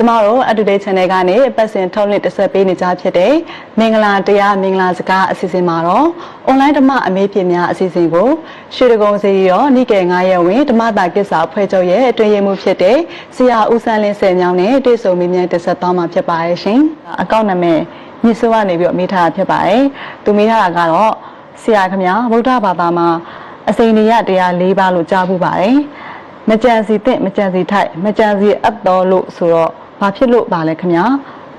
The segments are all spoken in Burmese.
ကျမတို့ Up to Date Channel ကနေပတ်စဉ်ထုတ်လွှင့်တက်ဆက်ပေးနေကြဖြစ်တဲ့မင်္ဂလာတရားမင်္ဂလာစကားအစီအစဉ်မှာတော့ online ဓမ္မအမေးဖြေများအစီအစဉ်ကိုရွှေဒဂုံစီရောနိကေ9ရက်ဝင်ဓမ္မတာကိစ္စအဖွဲ့ချုပ်ရဲ့အတွင်းရေးမှူးဖြစ်တဲ့ဆရာဦးဆန်းလင်းဆယ်ညောင်းနဲ့တွေ့ဆုံမေးမြန်းတက်ဆက်သွားမှာဖြစ်ပါရဲ့ရှင်။အကောင့်နာမည်ညစ်စိုးကနေပြီးတော့မေးထားတာဖြစ်ပါတယ်။သူမေးထားတာကတော့ဆရာခင်ဗျာဗုဒ္ဓဘာသာမှာအစိန်နေရတရား၄ပါးလို့ကြားဖို့ပါတယ်။မကြံစီတင့်မကြံစီထိုက်မကြံစီအပ်တော်လို့ဆိုတော့ ဘာဖြစ်လို့ပါလဲခင်ဗျာ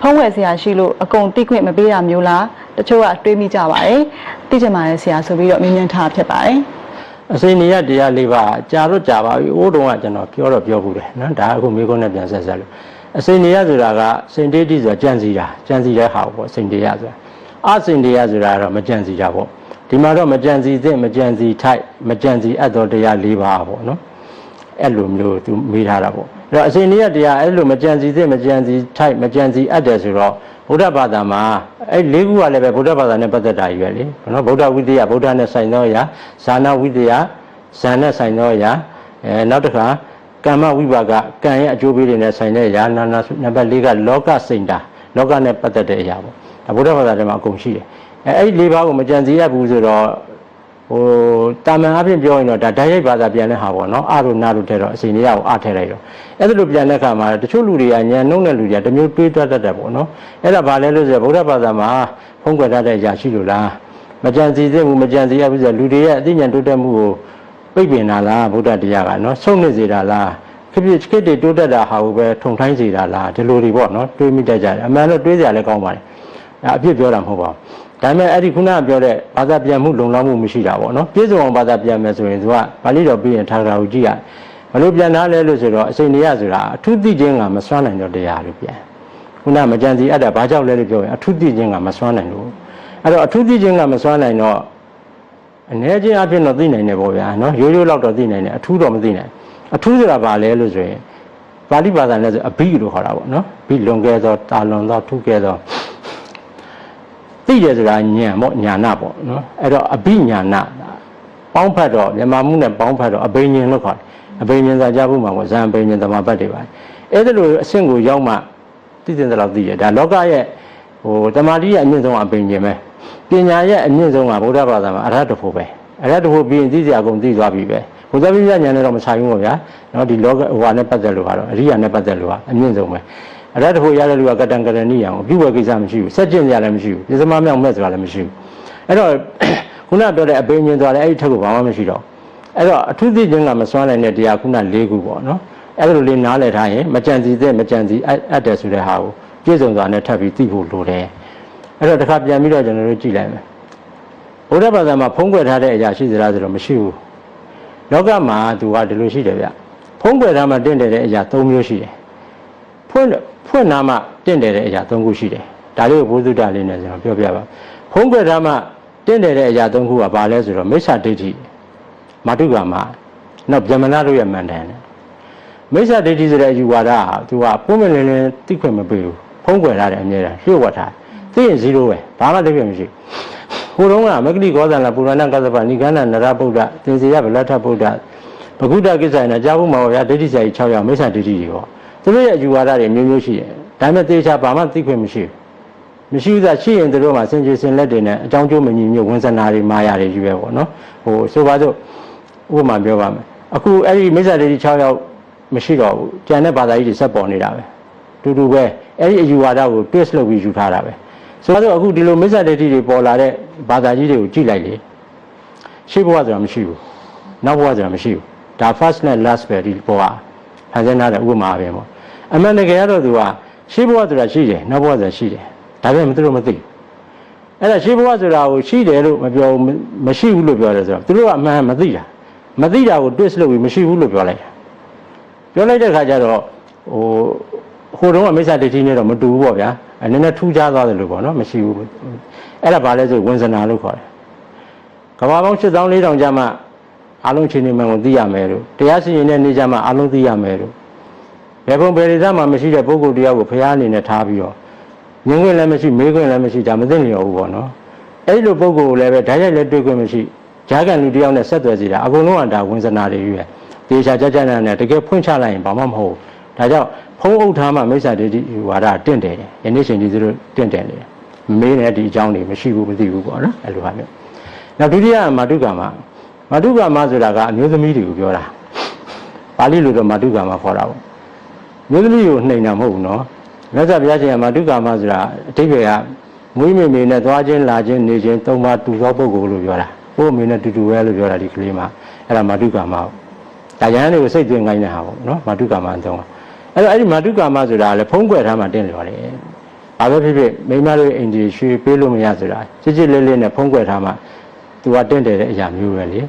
ဖုံးဝယ်ဆရာရှိလို့အကုန်တိခွင့်မပေးတာမျိုးလားတချို့ကတွေးမိကြပါတယ်သိချင်ပါတယ်ဆရာဆိုပြီးတော့မြင်မြင်ထားဖြစ်ပါတယ်အစိနေရတရားလေးပါကြာတော့ကြာပါပြီအိုးတုံးကကျွန်တော်ပြောတော့ပြောဘူးတယ်နော်ဒါအခုမိကုန်းနဲ့ပြန်ဆက်ဆက်လို့အစိနေရဆိုတာကစိန်တေတိဆိုတာကြံစီတာကြံစီတဲ့ဟာပေါ့စိန်တေရဆိုတာအစိန်တေရဆိုတာကတော့မကြံစီတာပေါ့ဒီမှာတော့မကြံစီသင့်မကြံစီထိုက်မကြံစီအပ်တော်တရား၄ပါးပေါ့နော်အဲ့လိုမျိုးသူမေးထားတာပေါ့အဲ့ တော့အစိနေရတရားအဲ့လိုမကြံစီသင့်မကြံစီထိုက်မကြံစီအပ်တယ်ဆိုတော့ဗုဒ္ဓဘာသာမှာအဲ့၄ခုကလည်းပဲဗုဒ္ဓဘာသာနဲ့ပတ်သက်တာကြီးပဲလေနော်ဗုဒ္ဓဝိတ္တယဗုဒ္ဓနဲ့ဆိုင်သောအရာဇာနာဝိတ္တယဇန်နဲ့ဆိုင်သောအရာအဲနောက်တစ်ခါကမ္မဝိပါကကံရဲ့အကျိုးပေးတွေနဲ့ဆိုင်တဲ့အရာနာနာနံပါတ်၄ကလောကစိန်တာလောကနဲ့ပတ်သက်တဲ့အရာပေါ့ဒါဗုဒ္ဓဘာသာထဲမှာအကုန်ရှိတယ်အဲအဲ့ဒီ၄ပါးကိုမကြံစည်ရဘူးဆိုတော့ ဟိုတာမန်အဖြစ်ပြောရင်တော့ဒါဓာတ်ရိုက်ဘာသာပြန်တဲ့ဟာပေါ့နော်အရုနာတို့ထဲတော့အစီနေရကိုအထဲလိုက်တော့အဲ့ဒါလိုပြန်တဲ့အခါမှာတချို့လူတွေကညံနှုံးတဲ့လူတွေကတစ်မျိုးတွေးတတ်တတ်တယ်ပေါ့နော်အဲ့ဒါဘာလဲလို့ဆိုတော့ဗုဒ္ဓဘာသာမှာဖုံးကွယ်တတ်တဲ့အရာရှိလို့လားမကြံစည်သင့်ဘူးမကြံစည်ရဘူးဆိုတော့လူတွေရဲ့အသိဉာဏ်တိုးတက်မှုကိုပိတ်ပင်တာလားဗုဒ္ဓတရားကနော်ဆုံးနေစေတာလားခဖြစ်ခစ်တွေတိုးတက်တာဟာကိုပဲထုံထိုင်းစေတာလားဒီလိုတွေပေါ့နော်တွေးမိတတ်ကြတယ်အမှန်တော့တွေးစရာလည်းကောင်းပါတယ်ဒါအဖြစ်ပြောတာမဟုတ်ပါဘူး ဒါပေမဲ့အဲ့ဒီခုနကပြောတဲ့ဘာသာပြန်မှုလုံလောက်မှုမရှိတာပေါ့နော်ပြည့်စုံအောင်ဘာသာပြန်မယ်ဆိုရင်သူကပါဠိတော်ပြီးရင်ထာဂရာကိုကြည့်ရဘလို့ပြန်သားလဲလို့ဆိုတော့အစိန်နေရဆိုတာအထုသိခြင်းကမစွမ်းနိုင်တော့တရားလို့ပြန်ခုနမကြံစီအပ်တာဘာကြောင့်လဲလို့ပြောရင်အထုသိခြင်းကမစွမ်းနိုင်လို့အဲ့တော့အထုသိခြင်းကမစွမ်းနိုင်တော့အနေချင်းအဖြစ်တော့သိနိုင်တယ်ပေါ့ဗျာနော်ရိုးရိုးလောက်တော့သိနိုင်တယ်အထူးတော့မသိနိုင်အထူးဆိုတာဘာလဲလို့ဆိုရင်ပါဠိဘာသာနဲ့ဆိုအဘိလို့ခေါ်တာပေါ့နော်ဘိလွန်ကဲသောတာလွန်သောထူးကဲသော သိတယ်ဆိုတာဉာဏ်ပေါ့ညာနာပေါ့နော်အဲ့တော့အဘိညာနာပေါင်းဖတ်တော့မြန်မာမှုနဲ့ပေါင်းဖတ်တော့အဘိညာဉ်လို့ခေါ်တယ်အဘိညာဉ်သာကြားဖို့မှာပေါ့ဇံအဘိညာဉ်သမာပတ်တွေပါအဲ့ဒါလိုအဆင့်ကိုရောက်မှသိတဲ့လောက်သိရဒါလောကရဲ့ဟိုတမာတိရဲ့အမြင့်ဆုံးအဘိညာဉ်ပဲပညာရဲ့အမြင့်ဆုံးကဗုဒ္ဓဘာသာမှာအရဟတဖို့ပဲအရဟတဖို့ပြီးရင်သိစရာအကုန်သိသွားပြီပဲဘုရားပြည့်ညဉာဏ်နဲ့တော့မဆိုင်ဘူးပေါ့ဗျာနော်ဒီလောကဟိုဟာနဲ့ပတ်သက်လို့ကတော့အရိယာနဲ့ပတ်သက်လို့ကအမြင့်ဆုံးပဲ အရဟတဖို့ရတဲ့လူကကတံကရဏိယံကိုပြုဝယ်ကိစ္စမရှိဘူးစက်ကျင့်ကြလည်းမရှိဘူးပြသမမြောက်မဲ့ဆိုတာလည်းမရှိဘူးအဲ့တော့ခုနပြောတဲ့အဘိညာဉ်သွားတယ်အဲ့ဒီထက်ကိုဘာမှမရှိတော့အဲ့တော့အထုသိခြင်းကမစွမ်းနိုင်တဲ့တရားခုန၄ခုပေါ့နော်အဲ့လိုလေးနားလည်ထားရင်မကြံစီတဲ့မကြံစီအပ်တယ်ဆိုတဲ့ဟာကိုပြည့်စုံစွာနဲ့ထပ်ပြီးသိဖို့လိုတယ်အဲ့တော့တစ်ခါပြန်ပြီးတော့ကျွန်တော်တို့ကြည့်လိုက်မယ်ဘုရားဘာသာမှာဖုံးကွယ်ထားတဲ့အရာရှိသလားဆိုတော့မရှိဘူးလောကမှာသူကဒီလိုရှိတယ်ဗျဖုံးကွယ်ထားမှတင့်တယ်တဲ့အရာ၃မျိုးရှိတယ် ဖွင့်ဖွင့်နာမှတင့်တယ်တဲ့အရာ၃ခုရှိတယ်ဒါလေးကိုဘုသူတ္တလေးနဲ့ကျွန်တော်ပြောပြပါဖုံးကွယ်ထားမှတင့်တယ်တဲ့အရာ၃ခုကဘာလဲဆိုတော့မိစ္ဆာဒိဋ္ဌိမာတုကာမနောက်ဗျမနာတို့ရဲ့မန္တန်နဲ့မိစ္ဆာဒိဋ္ဌိဆိုတဲ့အယူဝါဒဟာသူကပုံမလင်းလင်းသိခွင့်မပေးဘူးဖုံးကွယ်ထားတယ်အမြဲတမ်းလျှို့ဝှက်ထားသိရင်0ပဲဘာမှသိခွင့်မရှိဘူးဟိုတုန်းကမဂ္ဂလိဂောဇန္လာပုရဏကသဗ္ဗနိဂန္ဓနရဗုဒ္ဓသင်္စေယဗလထဗုဒ္ဓဘဂုဒ္ဒကိစ္စနဲ့ကြားဖို့မှာဗျာဒိဋ္ဌိဆရာကြီး6ယောက်မိစ္ဆာဒိဋ္ဌိတွေဟော သူတို့ရဲ့အယူဝါဒတွေမျိုးမျိုးရှိတယ်ဒါပေမဲ့သေချာဘာမှသိခွင့်မရှိဘူးမရှိဘူးသာရှိရင်တို့မှာစင်ကြယ်စင်လက်တွေနဲ့အကြောင်းကျိုးမညီညွတ်ဝန်စနာတွေမာယာတွေယူပဲပေါ့နော်ဟိုဆိုပါစို့ဥပမာပြောပါမယ်အခုအဲ့ဒီမိစ္ဆာဒိဋ္ဌိ6ယောက်မရှိတော့ဘူးကျန်တဲ့ဘာသာကြီးတွေဆက်ပေါ်နေတာပဲတူတူပဲအဲ့ဒီအယူဝါဒကို twist လုပ်ပြီးယူထားတာပဲဆိုတော့အခုဒီလိုမိစ္ဆာဒိဋ္ဌိတွေပေါ်လာတဲ့ဘာသာကြီးတွေကိုကြည့်လိုက်လေရှေ့ဘဝဆိုတာမရှိဘူးနောက်ဘဝဆိုတာမရှိဘူးဒါ first နဲ့ last ပဲဒီဘဝ ဖန်ဆင်းထားတဲ့ဥပမာပဲပေါ့အမှန်တကယ်ကတော့သူကရှေ့ဘဝဆိုတာရှိတယ်နောက်ဘဝဆိုတာရှိတယ်ဒါပေမဲ့သူတို့မသိဘူးအဲ့ဒါရှေးဘဝဆိုတာကိုရှိတယ်လို့မပြောဘူးမရှိဘူးလို့ပြောတယ်ဆိုတော့သူတို့ကအမှန်မသိတာမသိတာကို twist လုပ်ပြီးမရှိဘူးလို့ပြောလိုက်တာပြောလိုက်တဲ့ခါကျတော့ဟိုဟိုတုန်းကမိစ္ဆာဒိဋ္ဌိနဲ့တော့မတူဘူးပေါ့ဗျာအဲနည်းနည်းထူးခြားသွားတယ်လို့ပေါ့နော်မရှိဘူးအဲ့ဒါဘာလဲဆိုဝင်စနာလို့ခေါ်တယ်ကဘာပေါင်း7400ကျမှ အလုံးချင်းနေမှန်ကိုသိရမယ်လို့တရားစီရင်တဲ့နေကြမှာအလုံးသိရမယ်လို့ဘယ်ပုံဘယ်ဒေသမှာမရှိတဲ့ပုဂ္ဂိုလ်တရားကိုဖရားအနေနဲ့ထားပြီးတော့ငင်းခွင့်လည်းမရှိမေးခွင့်လည်းမရှိဒါမသိလျော်ဘူးပေါ့နော်အဲ့ဒီလိုပုဂ္ဂိုလ်ကိုလည်းပဲဓာတ်ရိုက်လည်းတွေ့ခွင့်မရှိဂျာကန်လူတယောက်နဲ့ဆက်သွယ်စီတာအကုန်လုံးကဒါဝင်စနာတွေယူရတေချာကြကြနဲ့တကယ်ဖွင့်ချလိုက်ရင်ဘာမှမဟုတ်ဘူးဒါကြောင့်ဖုံးအုပ်ထားမှမိစ္ဆာဒိဋ္ဌိဝါဒတင့်တယ်တယ်ယနေ့ချိန်ဒီသူတို့တင့်တယ်လေမမေးနဲ့ဒီအကြောင်းတွေမရှိဘူးမသိဘူးပေါ့နော်အဲ့လိုဟာမျိုးနောက်ဒုတိယမာတုကာမ မာတုကာမဆိုတာကအမျိုးသမီးတွေကိုပြောတာပါဠိလိုတော့မာတုကာမခေါ်တာပေါ့မျိုးသမီးကိုနှိမ်တာမဟုတ်ဘူးနော်မြတ်စွာဘုရားရှင်ကမာတုကာမဆိုတာအတိပ္ပယ်ကမွေးမေမေနဲ့သွားခြင်းလာခြင်းနေခြင်းသုံးပါးတူသောပုဂ္ဂိုလ်လို့ပြောတာကိုယ့်အမေနဲ့တူတူပဲလို့ပြောတာဒီကလေးမှာအဲ့ဒါမာတုကာမပေါ့ဒါရဟန်းတွေကိုစိတ်သွင်းခိုင်းတဲ့ဟာပေါ့နော်မာတုကာမအသုံးပါအဲ့တော့အဲ့ဒီမာတုကာမဆိုတာလည်းဖုံးကွယ်ထားမှတင်းတယ်တယ်ဘာပဲဖြစ်ဖြစ်မိန်းမတို့အိမ်ကြီးရွှေပေးလို့မရဆိုတာချစ်ချစ်လေးလေးနဲ့ဖုံးကွယ်ထားမှ သူကတင့်တယ်တဲ့အရာမျိုးပဲလေ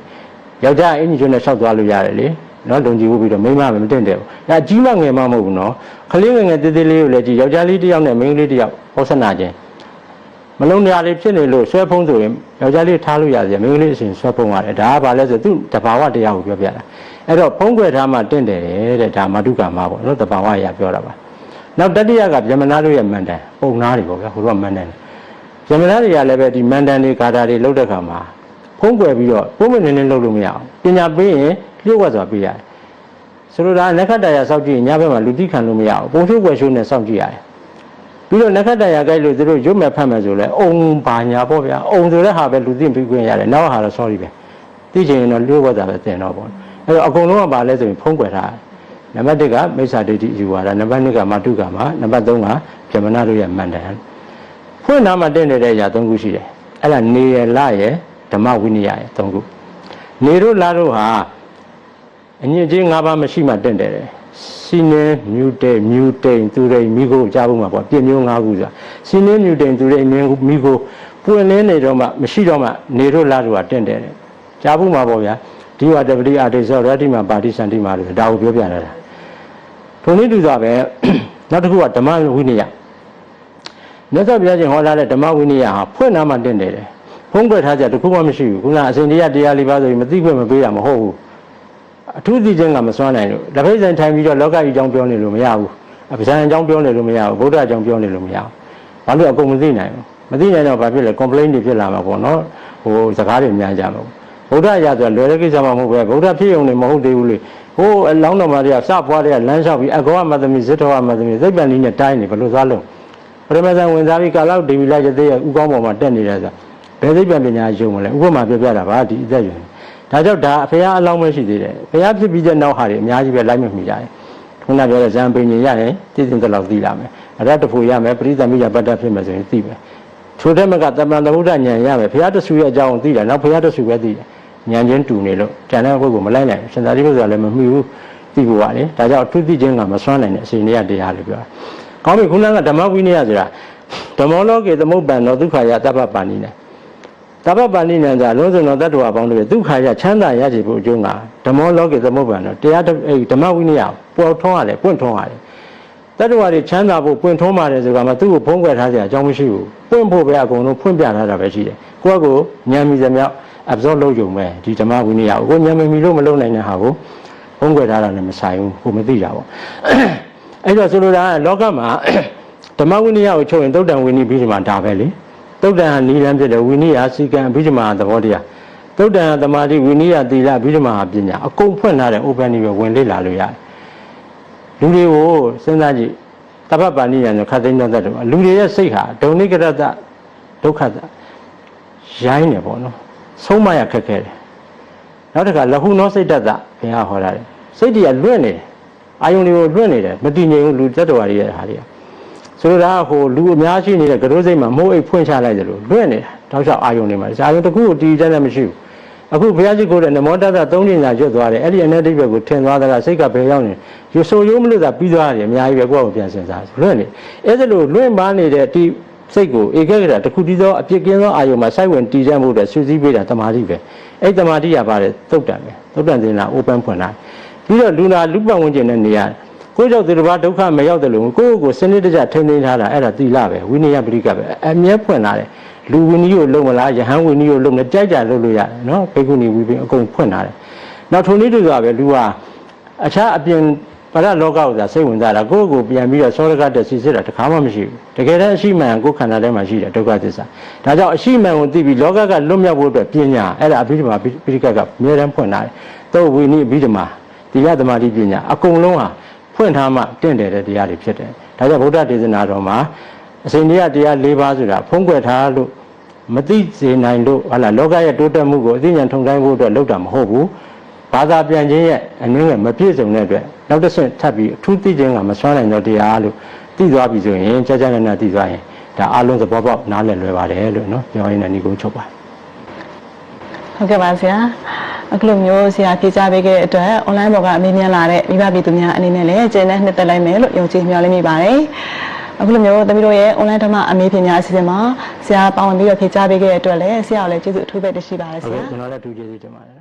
ယောက်ျားအင်ကြီးကျွန်းနဲ့ဆောက်သွားလို့ရတယ်လေနော်လုံကြည့်ဖို့ပြီးတော့မိန်းမပဲမတင့်တယ်ဘူးဒါကြီးမငယ်မမဟုတ်ဘူးနော်ခလေးငယ်ငယ်တေးသေးလေးကိုလည်းကြည့်ယောက်ျားလေးတစ်ယောက်နဲ့မိန်းကလေးတစ်ယောက်ဟောဆနာခြင်းမလုံးတရားလေးဖြစ်နေလို့ဆွဲဖုံးဆိုရင်ယောက်ျားလေးထားလို့ရတယ်မိန်းကလေးအစဉ်ဆွဲဖုံးရတယ်ဒါကဘာလဲဆိုသူတဘာဝတရားကိုပြောပြတာအဲ့တော့ဖုံးကွယ်ထားမှတင့်တယ်တဲ့ဒါမတုကာမပေါ့နော်တဘာဝအရာပြောတာပါနောက်တတိယကဗြဟ္မဏတို့ရဲ့မန္တန်ပုံနာတွေပေါ့ဗျာဟိုတော့မန္တန်ဗြဟ္မဏတွေကလည်းပဲဒီမန္တန်တွေဂါထာတွေလောက်တဲ့ခါမှာ ဖုံးကွယ်ပြီးတော့ပုံမနေနေလောက်လို့မရအောင်ပညာပေးရင်လျှို့ဝှက်စွာပေးရတယ်ဆိုလိုတာနက္ခတ္တရာစောက်ကြည့်ရင်ညဘက်မှာလူတိခံလို့မရအောင်ပုံချိုးွယ်ချိုးနဲ့စောင့်ကြည့်ရတယ်ပြီးတော့နက္ခတ္တရာကြိုက်လို့သူတို့ရွတ်မဲ့ဖတ်မဲ့ဆိုလဲအုံဘာညာပေါ့ဗျာအုံဆိုတဲ့ဟာပဲလူသိပြီးခွင့်ရတယ်နောက်ဟာတော့ sorry ပဲသိချင်ရင်တော့လျှို့ဝှက်တာပဲတင်တော့ပေါ့အဲ့တော့အကုန်လုံးကပါလဲဆိုရင်ဖုံးကွယ်ထားတယ်နံပါတ်1ကမိစ္ဆာဒိဋ္ဌိယူဝါဒနံပါတ်2ကမာတုကမှာနံပါတ်3ကဗြဟ္မဏတို့ရဲ့မန္တန်ဖွင့်နာမှာတင်နေတဲ့အရာ3ခုရှိတယ်အဲ့ဒါနေရလရ ဓမ္မဝိနည်းရ3ခုနေတို့လာတို့ဟာအညစ်အကြေး၅ပါးမရှိမှတင်တယ်တယ်စီနေမြူတေမြူတိန်သူရိန်မိကိုကြားဖို့မှာပေါ့ပြည့်မျိုး၅ခုဆိုတာစီနေမြူတိန်သူရိန်မိကိုပွင့်လင်းနေတော့မှမရှိတော့မှနေတို့လာတို့ကတင်တယ်တယ်ကြားဖို့မှာပေါ့ဗျာဒီဝတ္တပတိအာတိသောရတ္တိမပါတိစန္တိမာလို့ဒါကိုပြောပြတာလားထုံနည်းတူစွာပဲနောက်တစ်ခုကဓမ္မဝိနည်းယမြတ်စွာဘုရားရှင်ဟောလာတဲ့ဓမ္မဝိနည်းယဟာဖွင့်နာမှတင့်တယ်တယ် ဖုံးကွယ်ထားကြတခုမှမရှိဘူးခုနအစဉ်တရားတရားလေးပါဆိုရင်မသိခွင့်မပေးရမဟုတ်ဘူးအထူးသိခြင်းကမစွမ်းနိုင်လို့လက်ဖိတ်ဆိုင်ထိုင်ပြီးတော့လောကကြီးအကြောင်းပြောနေလို့မရဘူးအပဇာန်အကြောင်းပြောနေလို့မရဘူးဗုဒ္ဓအကြောင်းပြောနေလို့မရဘူးဘာလို့အကုန်မသိနိုင်ဘူးမသိနိုင်တော့ဘာဖြစ်လဲ complaint တွေဖြစ်လာမှာပေါ့နော်ဟိုစကားတွေအများကြမှာပေါ့ဗုဒ္ဓရာဆိုတာလွယ်တဲ့ကိစ္စမှမဟုတ်ပဲဗုဒ္ဓဖြစ်ုံနဲ့မဟုတ်သေးဘူးလေဟိုအလောင်းတော်မှာတွေကစပွားတွေကလမ်းလျှောက်ပြီးအကောမသမီဇစ်တော်မသမီသိပ္ပံနည်းနဲ့တိုင်းနေဘယ်လိုသွားလုံးပရမဇန်ဝင်စားပြီးကာလောက်ဒေဝီလိုက်တဲ့ဥကောင်းပေါ်မှာတက်နေတယ်ဆိုတာ ဘယ်သိပ္ပံပညာရုံမလဲဥပမာပြောပြတာပါဒီအသက်ရွယ်ဒါကြောင့်ဒါအဖေအားအလောင်းပဲရှိသေးတယ်ဖေအားဖြစ်ပြီးတဲ့နောက်ဟာတွေအများကြီးပဲလိုက်မမိကြတယ်ခုနပြောတဲ့ဇံပင်ကြီးရရင်တည်တင်တဲ့လောက်သိလာမယ်အရတ္တဖို့ရမယ်ပရိသမီယပတ္တဖြစ်မယ်ဆိုရင်သိမယ်ထိုတဲ့မကတမန်သမုဒ္ဒဉာဏ်ရမယ်ဖေအားတဆူရဲ့အကြောင်းကိုသိတယ်နောက်ဖေအားတဆူပဲသိတယ်ဉာဏ်ချင်းတူနေလို့ဉာဏ်တဲ့ဘုတ်ကိုမလိုက်နိုင်ရှင်သာရိပုတ္တရာလည်းမမှီဘူးသိဖို့ပါလေဒါကြောင့်အထုသိခြင်းကမစွမ်းနိုင်တဲ့အရှင်တွေကတရားလို့ပြောတာကောင်းပြီခုနကဓမ္မဝိနည်းဆိုတာဓမ္မောလောကေသမုပ္ပန်သောဒုက္ခယတပ္ပပါဏိနဲ့ တပ္ပပါဏိနံသာလုံးစုံသောတတ္တဝါပေါင်းတို့ဒုက္ခယချမ်းသာရခြင်းဖို့အကျိုးငါဓမ္မောလောကေသမုပ္ပန်တော့တရားအဲ့ဓမ္မဝိနည်းပေါ်ထွန်းရတယ်ပွင့်ထွန်းရတယ်တတ္တဝါတွေချမ်းသာဖို့ပွင့်ထွန်းပါတယ်ဆိုတာမှသူ့ကိုဖုံးကွယ်ထားစရာအကြောင်းမရှိဘူးပွင့်ဖို့ပဲအကုန်လုံးဖွင့်ပြထားတာပဲရှိတယ်ကိုယ့်ကိုဉာဏ်မီစမြောက် absorb လုပ်ကြုံပဲဒီဓမ္မဝိနည်းကိုဉာဏ်မီလို့မလုပ်နိုင်တဲ့ဟာကိုဖုံးကွယ်ထားတာလည်းမဆိုင်ဘူးကိုမသိတာပေါ့အဲ့တော့ဆိုလိုတာကလောကမှာဓမ္မဝိနည်းကိုချုပ်ရင်တုတ်တန်ဝိနည်းပြီးဒီမှာဒါပဲလေ တုတ်တန်ဟာနိလန်းဖြစ်တယ်ဝိနည်းဟာစီကံပြီးဒီမှာသဘောတရားတုတ်တန်ဟာသမာဓိဝိနည်းဟာသီလပြီးဒီမှာပညာအကုန်ဖွင့်ထားတဲ့ open တွေပဲဝင်လေ့လာလို့ရတယ်လူတွေကိုစဉ်းစားကြည့်တပ္ပပါဏိယံဆိုခတ်သိမ်းတော့တဲ့လူတွေရဲ့စိတ်ဟာဒုံနိကရတဒုက္ခတရိုင်းနေပေါ့နော်ဆုံးမရခက်ခဲတယ်နောက်တစ်ခါလဟုနောစိတ်တတ်တာဘုရားဟောတာတယ်စိတ်တွေကလွင့်နေတယ်အာယုန်တွေကိုလွင့်နေတယ်မတည်ငြိမ်ဘူးလူတ attva တွေရဲ့ဟာတွေက ဆိုလိုတာကဟိုလူအများရှိနေတဲ့ကတိုးစိတ်မှာမိုးအိတ်ဖွင့်ချလိုက်တယ်လို့လွင့်နေတာတောက်လျှောက်အာယုန်တွေမှာဇာယုန်တစ်ခုကိုတည်တတ်တယ်မရှိဘူးအခုဘုရားရှိခိုးတဲ့နမောတတသုံးညညာရွတ်သွားတယ်အဲ့ဒီအနေတိဘက်ကိုထင်သွားတာစိတ်ကဘယ်ရောက်နေရဆိုရိုးမလို့သာပြီးသွားတယ်အများကြီးပဲကိုယ့်ကိုပြန်စင်စားလွင့်နေအဲ့ဒါလို့လွင့်ပါနေတဲ့ဒီစိတ်ကိုဧကဂရတခုတည်းသောအပြစ်ကင်းသောအာယုံမှာစိုက်ဝင်တည်ကြမှုတဲ့ဆွေးစည်းပေးတာတမာတိပဲအဲ့တမာတိရပါတယ်သုတ်တံပဲသုတ်တံစင်လာ open ဖွင့်လာပြီးတော့လူနာလူပတ်ဝန်းကျင်တဲ့နေရာ ကိုယ့်ကြောင့်သူတစ်ပါးဒုက္ခမရောက်တယ်လို့ကိုယ့်ကိုယ်စနစ်တကျထိန်းသိမ်းထားတာအဲ့ဒါသီလပဲဝိနည်းပရိကပဲအမြဲဖွင့်လာတယ်လူဝိနည်းကိုလုံမလားယဟန်ဝိနည်းကိုလုံနေကြိုက်ကြလုပ်လို့ရတယ်နော်ဘေကုဏီဝိပင်အကုန်ဖွင့်လာတယ်နောက်ထုံနည်းတူစွာပဲလူဟာအခြားအပြင်ပရလောကဥစ္စာစိတ်ဝင်စားတာကိုယ့်ကိုယ်ပြန်ပြီးတော့စောရကတက်စီစစ်တာတခါမှမရှိဘူးတကယ်တမ်းအရှိမှန်ကိုယ်ခန္ဓာထဲမှာရှိတယ်ဒုက္ခသစ္စာဒါကြောင့်အရှိမှန်ကိုသိပြီးလောကကလွတ်မြောက်ဖို့အတွက်ပညာအဲ့ဒါအဘိဓမ္မာပိဋကကအများတန်းဖွင့်လာတယ်သောဝိနည်းအဘိဓမ္မာသီလသမာဓိပညာအကုန်လုံးဟာ ဖွဖွင့်ထားမှတင့်တယ်တဲ့တရားတွေဖြစ်တယ်ဒါကြောင့်ဗုဒ္ဓဒေသနာတော်မှာအစဉ်တရားတရား၄ပါးဆိုတာဖုံးကွယ်ထားလို့မသိစေနိုင်လို့ဟာလာလောကရဲ့တိုးတက်မှုကိုအသိဉာဏ်ထုံတိုင်းဖို့အတွက်လုပ်တာမဟုတ်ဘူးဘာသာပြန်ခြင်းရဲ့အနည်းငယ်မပြည့်စုံတဲ့အတွက်နောက်တစ်ဆင့်ထပ်ပြီးအထူးသိခြင်းကမစွမ်းနိုင်တော့တရားလို့သိသွားပြီဆိုရင်ကြာကြာနာနာသိသွားရင်ဒါအလုံးသဘောပေါက်နားလည်လွယ်ပါတယ်လို့နော်ပြောရင်းနဲ့ညီကုန်းချုပ်ပါတယ်ဟုတ်ကဲ့ပါဆရာ အခုလိုမျိုးဆရာဖြေချပေးခဲ့တဲ့အတွက် online ပေါ်ကအမေးမြန်းလာတဲ့မိဘပြည်သူများအနေနဲ့လည်းကျင်းနဲ့နှစ်သက်လိုက်မယ်လို့ယုံကြည်မျှော်လင့်မိပါတယ်အခုလိုမျိုးသမီးတို့ရဲ့ online ဓမ္မအမေးဖြေများအစီအစဉ်မှာဆရာပါဝင်ပြီးတော့ဖြေချပေးခဲ့တဲ့အတွက်လည်းဆရာကိုလည်းကျေးဇူးအထူးပဲတင်ရှိပါတယ်ဟုတ်ဆရာကဲ့ကျွန်တော်လည်းအထူးကျေးဇူးတင်ပါတယ်